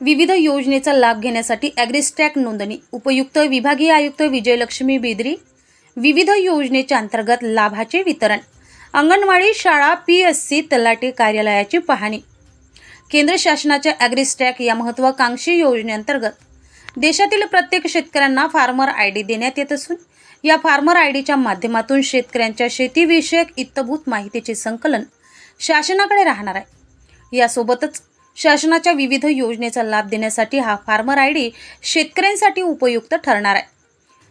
विविध योजनेचा लाभ घेण्यासाठी ॲग्रिस्टॅक नोंदणी. उपयुक्त विभागीय आयुक्त विजयलक्ष्मी बिद्री. विविध योजनेच्या अंतर्गत लाभाचे वितरण. अंगणवाडी शाळा पी एस सी तलाठी कार्यालयाची पाहणी. केंद्र शासनाच्या ॲग्रिस्टॅक या महत्त्वाकांक्षी योजनेअंतर्गत. देशातील प्रत्येक शेतकऱ्यांना फार्मर आय डी देण्यात येत असून या फार्मर आय डीच्या माध्यमातून शेतकऱ्यांच्या शेतीविषयक इत्तभूत माहितीचे संकलन शासनाकडे राहणार आहे. यासोबतच शासनाच्या विविध योजनेचा लाभ देण्यासाठी हा फार्मर आय डी शेतकऱ्यांसाठी उपयुक्त ठरणार आहे.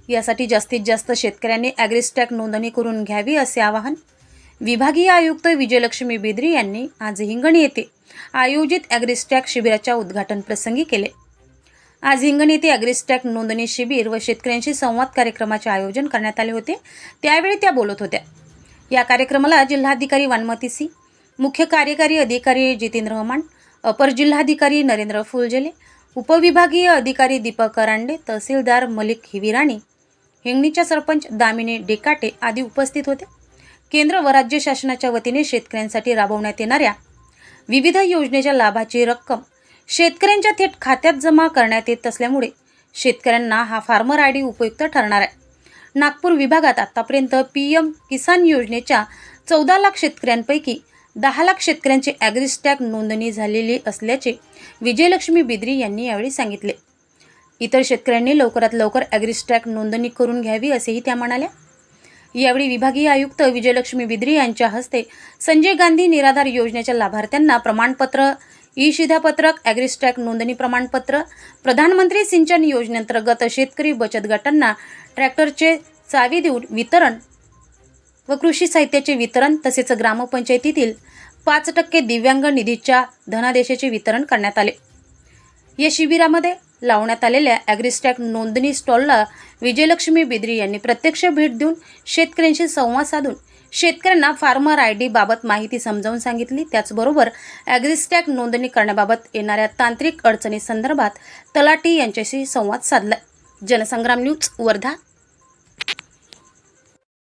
यासाठी जास्तीत जास्त शेतकऱ्यांनी ॲग्रिस्टॅक नोंदणी करून घ्यावी असे आवाहन विभागीय आयुक्त विजयलक्ष्मी बेद्री यांनी आज हिंगणी येथे आयोजित ॲग्रिस्टॅक शिबिराच्या उद्घाटन प्रसंगी केले. आज हिंगणी येथे ॲग्रिस्टॅक नोंदणी शिबिर व शेतकऱ्यांशी संवाद कार्यक्रमाचे आयोजन करण्यात आले होते. त्यावेळी त्या बोलत होत्या. या कार्यक्रमाला जिल्हाधिकारी वानमती सी मुख्य कार्यकारी अधिकारी जितेंद्र रहमान अपर जिल्हाधिकारी नरेंद्र फुलझेले उपविभागीय अधिकारी दीपक करांडे तहसीलदार मलिक हिविराणी हिंगणीच्या सरपंच दामिनी डेकाटे आदी उपस्थित होते. केंद्र व राज्य शासनाच्या वतीने शेतकऱ्यांसाठी राबवण्यात येणाऱ्या विविध योजनेच्या लाभाची रक्कम शेतकऱ्यांच्या थेट खात्यात जमा करण्यात येत असल्यामुळे शेतकऱ्यांना हा फार्मर आय डी उपयुक्त ठरणार आहे. नागपूर विभागात आतापर्यंत पी एम किसान योजनेच्या चौदा लाख शेतकऱ्यांपैकी दहा लाख शेतकऱ्यांची ॲग्रिस्टॅग नोंदणी झालेली असल्याचे विजयलक्ष्मी बिद्री यांनी यावेळी सांगितले. इतर शेतकऱ्यांनी लवकरात लवकर ॲग्रिस्टॅग नोंदणी करून घ्यावी असेही त्या म्हणाल्या. यावेळी विभागीय आयुक्त विजयलक्ष्मी बिद्री यांच्या हस्ते संजय गांधी निराधार योजनेच्या लाभार्थ्यांना प्रमाणपत्र ई शिधापत्रक ॲग्रिस्टॅक नोंदणी प्रमाणपत्र प्रधानमंत्री सिंचन योजनेअंतर्गत शेतकरी बचत गटांना ट्रॅक्टरचे चावी देऊन वितरण व कृषी साहित्याचे वितरण तसेच ग्रामपंचायतीतील पाच टक्के दिव्यांग निधीच्या धनादेशाचे वितरण करण्यात आले. या शिबिरामध्ये लावण्यात आलेल्या ॲग्रिस्टॅक नोंदणी स्टॉलला विजयलक्ष्मी बिद्री यांनी प्रत्यक्ष भेट देऊन शेतकऱ्यांशी संवाद साधून शेतकऱ्यांना फार्मर आय डी बाबत माहिती समजावून सांगितली. त्याचबरोबर ॲग्रिस्टॅक नोंदणी करण्याबाबत येणाऱ्या तांत्रिक अडचणी संदर्भात तलाटी यांच्याशी संवाद साधला. जनसंग्राम न्यूज वर्धा.